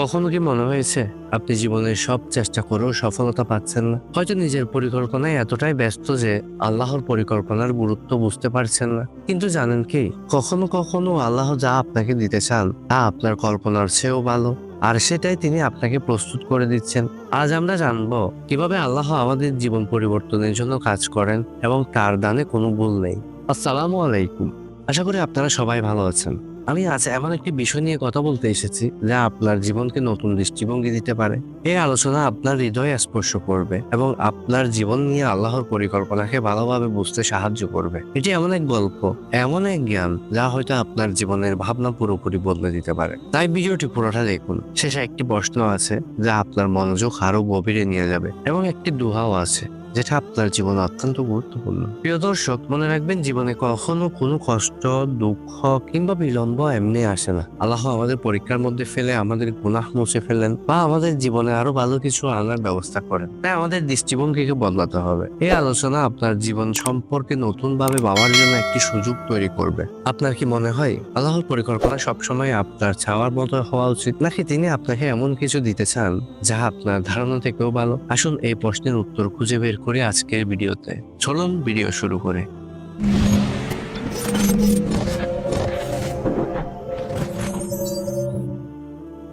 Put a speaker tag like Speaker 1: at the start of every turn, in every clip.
Speaker 1: কখনো কি মনে হয়েছে আপনি জীবনের সব চেষ্টা করেও সফলতা পাচ্ছেন না? হয়তো নিজের পরিকল্পনায় এতটাই ব্যস্ত যে আল্লাহর পরিকল্পনার গুরুত্ব বুঝতে পারছেন না। কিন্তু জানেন কি, কখনো কখনো আল্লাহ যা আপনাকে দিতে চান, তা আপনার কল্পনার চেয়েও ভালো। আর সেটাই তিনি আপনাকে প্রস্তুত করে দিচ্ছেন। আজ আমরা জানব কীভাবে আল্লাহ আমাদের জীবন পরিবর্তনের জন্য কাজ করেন এবং তার দানে কোনো ভুল নেই। আসসালামু আলাইকুম। আশা করি আপনারা সবাই ভালো আছেন। আমি আজ এমন একটি বিষয় নিয়ে কথা বলতে এসেছি যা আপনার জীবনকে নতুন দৃষ্টিভঙ্গি দিতে পারে। এই আলোচনা আপনার হৃদয়ে স্পর্শ করবে এবং আপনার জীবন নিয়ে আল্লাহর পরিকল্পনাকে ভালোভাবে বুঝতে সাহায্য করবে। এটি এমন এক গল্প, এমন এক জ্ঞান যা হয়তো আপনার জীবনের ভাবনা পুরোপুরি বদলে দিতে পারে। তাই ভিডিওটি পুরোটা দেখুন। শেষে একটি প্রশ্ন আছে যা আপনার মনোযোগ আরও গভীরে নিয়ে যাবে এবং একটি দুহাও আছে। যেটা আপনার জীবনে অত্যন্ত গুরুত্বপূর্ণ। প্রিয় দর্শক, মনে রাখবেন জীবনে কখনো কোনো কষ্ট, দুঃখ কিংবা বিলম্ব এমনি আসে না। আল্লাহ আমাদের পরীক্ষার মধ্যে ফেলে আমাদের গুনাহ মুছে ফেলেন বা আমাদের জীবনে আরও ভালো কিছু আনার ব্যবস্থা করেন। তাই আমাদের দৃষ্টিভঙ্গিকে বদলাতে হবে। এই আলোচনা আপনার জীবন সম্পর্কে নতুন ভাবে ভাবার জন্য একটি সুযোগ তৈরি করবে। আপনার কি মনে হয়, আল্লাহর পরিকল্পনা সবসময় আপনার চাওয়ার মতো হওয়া উচিত, নাকি তিনি আপনাকে এমন কিছু দিতে চান, যা আপনার ধারণা থেকেও ভালো? আসুন এই প্রশ্নের উত্তর খুঁজে বের করি আজকের ভিডিওতে। চলুন ভিডিও শুরু করে।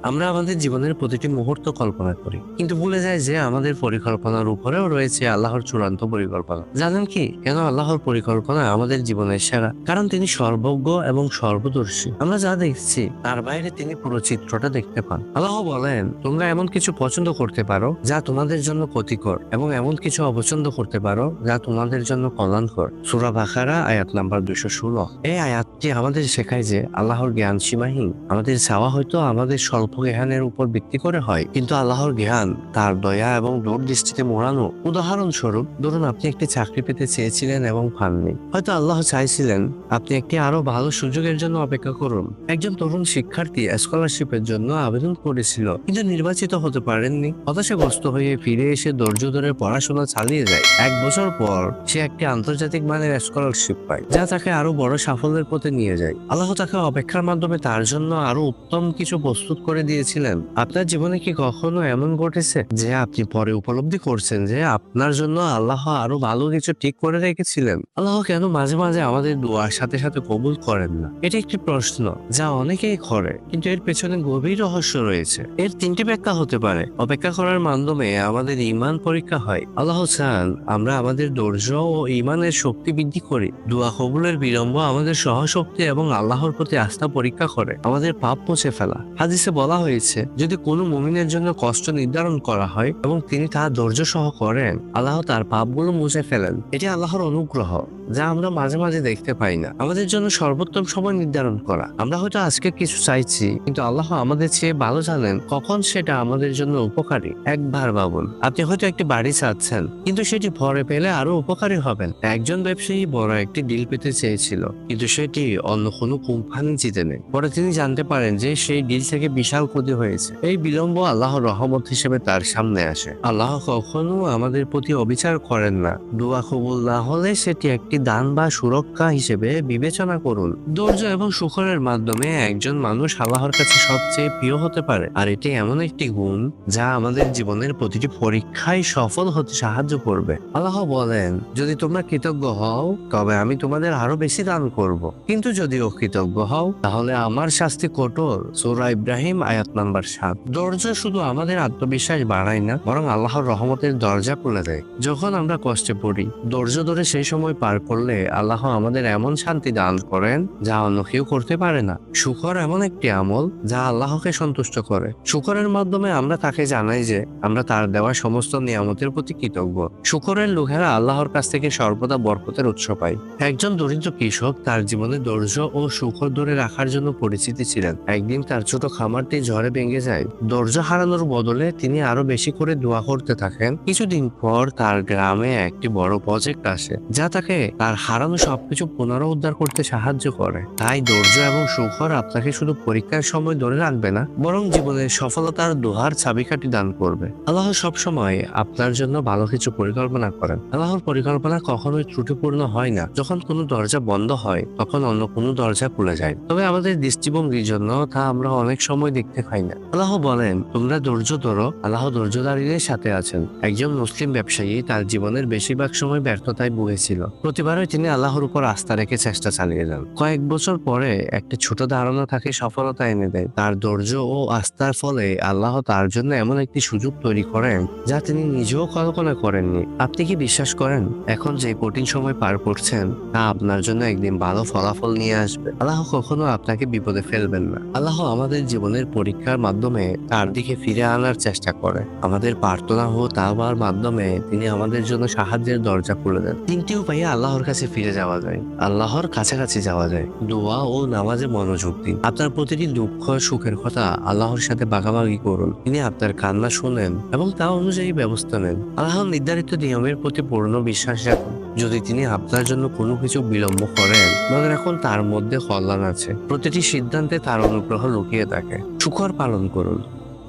Speaker 1: আমরা আমাদের জীবনের প্রতিটি মুহূর্ত কল্পনা করি। কিন্তু ভুলে যায় যে আমাদের পরিকল্পনার উপরেও রয়েছে আল্লাহর চূড়ান্ত পরিকল্পনা। জানেন কি? কেন আল্লাহর পরিকল্পনা আমাদের জীবনের সেরা? কারণ তিনি সর্বজ্ঞ এবং সর্বদর্শী। আমরা যা দেখছি, তার বাইরে তিনি পুরো চিত্রটা দেখতে পান। আল্লাহ বলেন, তোমরা এমন কিছু পছন্দ করতে পারো, যা তোমাদের জন্য ক্ষতিকর এবং এমন কিছু অপছন্দ করতে পারো, যা তোমাদের জন্য কল্যাণকর। সুরা বাখারা আয়াত নাম্বার দুশো ষোলো। এই আয়াতটি আমাদের শেখায় যে আল্লাহর জ্ঞান সীমাহীন। আমাদের চাওয়া হয়তো আমাদের স্বল্প জ্ঞানের উপর ভিত্তি করে হয়। কিন্তু আল্লাহর জ্ঞান, তার দয়া এবং দূরদৃষ্টিতে মোড়ানো উদাহরণস্বরূপ, ধরুন আপনি একটি চাকরি পেতে চেয়েছিলেন এবং পাননি। হয়তো আল্লাহ চাইছিলেন, আপনি একটি আরও ভালো সুযোগের জন্য অপেক্ষা করুন। একজন তরুণ শিক্ষার্থী স্কলারশিপের জন্য আবেদন করেছিল, কিন্তু নির্বাচিত হতে পারেননি। হতাশাগ্রস্ত হয়ে ফিরে এসে ধৈর্য ধরে পড়াশোনা চালিয়ে যায়। এক বছর পর, সে একটি আন্তর্জাতিক মানের স্কলারশিপ পায়, যা তাকে আরও বড় সাফল্যের পথে নিয়ে যায়। আল্লাহ তাকে অপেক্ষার মাধ্যমে তার জন্য আরও উত্তম কিছু প্রস্তুত করে দিয়েছিলেন। আপনার জীবনে কি কখনো এমন ঘটেছে যে আপনি পরে উপলব্ধি করছেন যে আপনার জন্য আল্লাহ আরও ভালো কিছু ঠিক করে রেখেছিলেন? আল্লাহ কেন মাঝে মাঝে আমাদের দোয়ার সাথে সাথে কবুল করেন না? এটি একটি প্রশ্ন যা অনেকেই করে, কিন্তু এর পেছনে গভীর রহস্য রয়েছে। এর তিনটি ব্যাখ্যা হতে পারে। অপেক্ষা করার মাধ্যমে আমাদের ইমান পরীক্ষা হয়। আল্লাহ চান আমরা আমাদের ধৈর্য ও ইমানের শক্তি বৃদ্ধি করি। দোয়া কবুলের বিলম্ব আমাদের সহশক্তি এবং আল্লাহর প্রতি আস্থা পরীক্ষা করে। আমাদের পাপ মুছে ফেলা। হাদিসে বলা হয়েছে, যদি কোনো মুমিনের জন্য কষ্ট নির্ধারণ করা হয় এবং তিনি তা ধৈর্য সহ করেন, আল্লাহ তার পাপগুলো মুছে ফেলেন। এটি আল্লাহর অনুগ্রহ। যা আমরা মাঝে মাঝে দেখতে পাই না। আমাদের জন্য সর্বোত্তম সময় নির্ধারণ করা। আমরা হয়তো আজকে কিছু চাইছি, কিন্তু আল্লাহ আমাদের চেয়ে ভালো জানেন কখন সেটা আমাদের জন্য উপকারী। একবার ভাবুন, আপনি হয়তো একটি বাড়ি চাচ্ছেন, কিন্তু সেটি পরে পেলে আরও উপকারী হবেন। একজন ব্যবসায়ী বড় একটি ডিল পেতে চেয়েছিল, কিন্তু সেটি অন্য কোনো কোম্পানি জিতে নেই। পরে তিনি জানতে পারেন যে সেই ডিল থেকে বিশাল ক্ষতি হয়েছে। এই বিলম্ব আল্লাহর রহমত হিসেবে তার সামনে আসে। আল্লাহ কখনো আমাদের প্রতি অবিচার করেন না। দোয়া কবুল না হলে সেটি একটি দান বা সুরক্ষা হিসেবে বিবেচনা করুন। ধৈর্য এবং সুখরের মাধ্যমে একজন মানুষ আল্লাহর কাছে সবচেয়ে প্রিয় হতে পারে। আর এটি এমন একটি গুণ যা আমাদের জীবনের প্রতিটি পরীক্ষায় সফল হতে সাহায্য করবে। আল্লাহ বলেন, যদি তোমরা কৃতজ্ঞ হও, তবে আমি তোমাদের আরও বেশি দান করব। কিন্তু যদি অকৃতজ্ঞ হও, তাহলে আমার শাস্তি কঠোর। সূরা ইব্রাহিম, আয়াত নাম্বার সাত। ধৈর্য শুধু আমাদের আত্মবিশ্বাস বাড়ায় না, বরং আল্লাহর রহমতের দরজা খুলে দেয়। যখন আমরা কষ্টে পড়ি, ধৈর্য ধরে সেই সময় পার করলে আল্লাহ আমাদের এমন শান্তি দান করেন যা অন্য কেউ করতে পারে না। শুকর এমন একটি আমল যা আল্লাহকে সন্তুষ্ট করে। শুকরের মাধ্যমে আমরা তাকে জানাই যে আমরা তার দেওয়া সমস্ত নিয়ামতের প্রতি কৃতজ্ঞ। শুকরের লোকেরা আল্লাহর কাছ থেকে সর্বদা বরকতের উৎস পায়। একজন দরিদ্র কৃষক তার জীবনে ধৈর্য ও সুখর ধরে রাখার জন্য পরিচিতি ছিলেন। একদিন তার ছোট খামারটি ঝড়ে ভেঙে যায়। ধৈর্য হারানোর বদলে তিনি আরও বেশি করে দোয়া করতে থাকেন। কিছুদিন পর তার গ্রামে একটি বড় প্রজেক্ট আসে যা তাকে তার হারানো সবকিছু পুনরুদ্ধার করতে সাহায্য করে। তাই ধৈর্য এবং সুখর আপনাকে শুধু পরীক্ষার সময় ধরে রাখবে না, বরং জীবনের সফলতার দোহার চাবিকাঠি দান করবে। আল্লাহ সবসময় আপনার জন্য ভালো কিছু পরিকল্পনা করেন। আল্লাহর পরিকল্পনা কখনোই ত্রুটিপূর্ণ হয় না। যখন কোনো দরজা বন্ধ হয়, তখন অন্য কোনো দরজা খুলে যায়। তবে আমাদের দৃষ্টিভঙ্গির জন্য তা আমরা অনেক সময় দেখতে পাই না। আল্লাহ বলেন, তোমরা ধৈর্য ধরো। আল্লাহ ধৈর্যধারীদের সাথে আছেন। একজন মুসলিম ব্যবসায়ী তার জীবনের বেশিরভাগ সময় ব্যর্থতায় ভুগেছিল। প্রতিবারই তিনি আল্লাহর উপর আস্থা রেখে চেষ্টা চালিয়ে যান, কয়েক বছর পরে একটি ছোট ধারণা তাকে সফলতা এনে দেয়। তার ধৈর্য ও আস্থার ফলে আল্লাহ তার জন্য এমন একটি সুযোগ তৈরি করেন যা তিনি নিজেও কল্পনা করেননি। আপনি কি বিশ্বাস করেন, এখন যে কঠিন সময় পার করছেন, তা আপনার জন্য একদিন ভালো ফলাফল নিয়ে আসবে? আল্লাহ কখনো আপনাকে বিপদে ফেলবেন না। আল্লাহ আমাদের জীবনের পরীক্ষার মাধ্যমে তার দিকে ফিরে আনার চেষ্টা করে। আমাদের প্রার্থনা ও তাওবার মাধ্যমে তিনি আমাদের জন্য সাহায্যের দরজা খুলে দেন। তিনটি উপায়ে আল্লাহর কাছে ফিরে যাওয়া যায়, আল্লাহর কাছাকাছি যাওয়া যায়। দোয়া ও নামাজে মনোযোগ দিন। আপনার প্রতিটি দুঃখ, সুখের কথা আল্লাহর সাথে ভাগাভাগি করুন। তিনি আপনার কান্না শোনেন এবং তা অনুযায়ী ব্যবস্থা নেন। আল্লাহর নির্ধারিত নিয়মের প্রতি পূর্ণ বিশ্বাস রাখুন। যদি তিনি আপনার জন্য কোনো কিছু বিলম্ব করেন, মনে রাখুন তার মধ্যে কল্যাণ আছে। প্রতিটি সিদ্ধান্তে তার অনুগ্রহ লুকিয়ে থাকে। শুকর পালন করুন।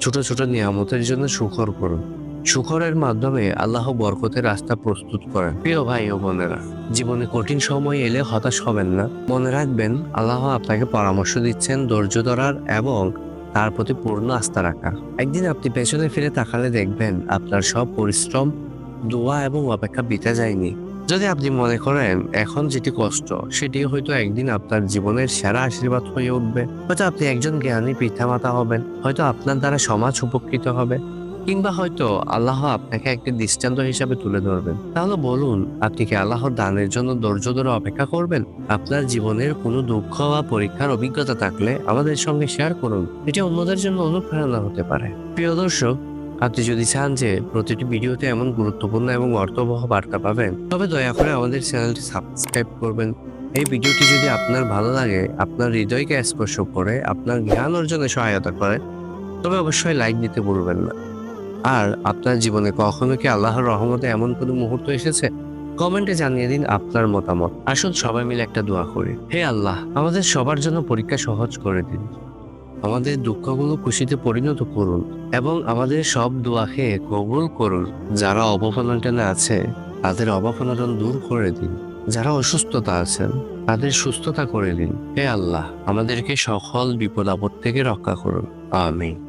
Speaker 1: ছোট ছোট নিয়ামতের জন্য শুকর করুন। শুকরের মাধ্যমে আল্লাহ বরকতের রাস্তা প্রস্তুত করেন। প্রিয় ভাই ও বোনেরা, জীবনে কঠিন সময় এলে হতাশ হবেন না। মনে রাখবেন, আল্লাহ আপনাকে পরামর্শ দিচ্ছেন ধৈর্য ধরার এবং তার প্রতি পূর্ণ আস্থা রাখা একদিন আপনি পেছনে ফিরে তাকালে দেখবেন, আপনার সব পরিশ্রম, দোয়া এবং অপেক্ষা বিতে যায়নি। যদি আপনি মনে করেন, এখন যেটি কষ্ট, সেটি হয়তো একদিন আপনার জীবনের সেরা আশীর্বাদ হয়ে উঠবে। হয়তো আপনি একজন জ্ঞানী পিতামাতা হবেন, হয়তো আপনার দ্বারা সমাজ উপকৃত হবে। কিংবা হয়তো আল্লাহ আপনাকে একটি দৃষ্টান্ত হিসাবে তুলে ধরবেন। তাহলে বলুন, আপনি কি আল্লাহর দানের জন্য ধৈর্য ধরে অপেক্ষা করবেন? আপনার জীবনের কোনো দুঃখ বা পরীক্ষার অভিজ্ঞতা থাকলে আমাদের সঙ্গে শেয়ার করুন। এটি অন্যদের জন্য অনুপ্রেরণা হতে পারে। প্রিয় দর্শক, আপনি যদি চান যে প্রতিটি ভিডিওতে এমন গুরুত্বপূর্ণ এবং অর্থবহ বার্তা পাবেন, তবে দয়া করে আমাদের চ্যানেলটি সাবস্ক্রাইব করবেন। এই ভিডিওটি যদি আপনার ভালো লাগে, আপনার হৃদয়কে স্পর্শ করে, আপনার জ্ঞান অর্জনে সহায়তা করে, তবে অবশ্যই লাইক দিতে ভুলবেন না। আর আপনার জীবনে কখনো কি আল্লাহর রহমতে এমন কোনো মুহূর্ত এসেছে? কমেন্টে জানিয়ে দিন আপনার মতামত। আসুন সবাই মিলে একটা দোয়া করি। হে আল্লাহ, আমাদের সবার জন্য পরীক্ষা সহজ করে দিন। আমাদের দুঃখগুলো খুশিতে পরিণত করুন এবং আমাদের সব দোয়াকে কবুল করুন। যারা অবমাননা আছে, তাদের অবমাননা দূর করে দিন। যারা অসুস্থতা আছেন, তাদের সুস্থতা করে দিন। হে আল্লাহ, আমাদেরকে সকল বিপদ আপদ থেকে রক্ষা করুন। আমিন।